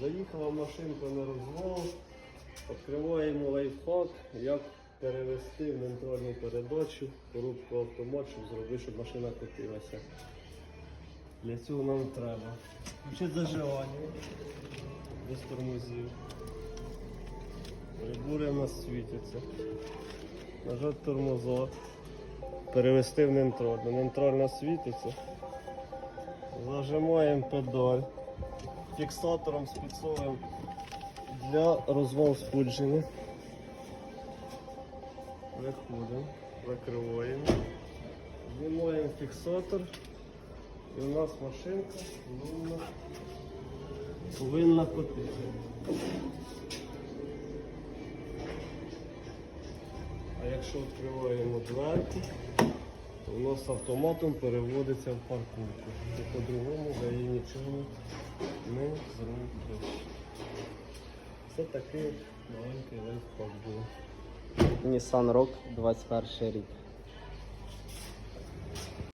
Заїхала машинка на розвал, відкриваємо лайфхак, як перевести в нейтральну передачу коробку автомат, щоб зробити, щоб машина крутилася. Для цього нам треба включити зажигання без тормозів. Прибури у нас світяться. Нажати тормозок. Перевести в нейтральну. Нейтральна світиться. Зажимаємо педаль фіксатором спецовим для розвал спудження. Виходимо, закриваємо. Знімаємо фіксатор. І у нас машинка повинна, повинна котити. А якщо відкриваємо дверку, у нас автоматом переводиться в парковку. І по-другому за її нічого не зробиш. Це такий маленький лайфхак був. Nissan Rock 21 рік.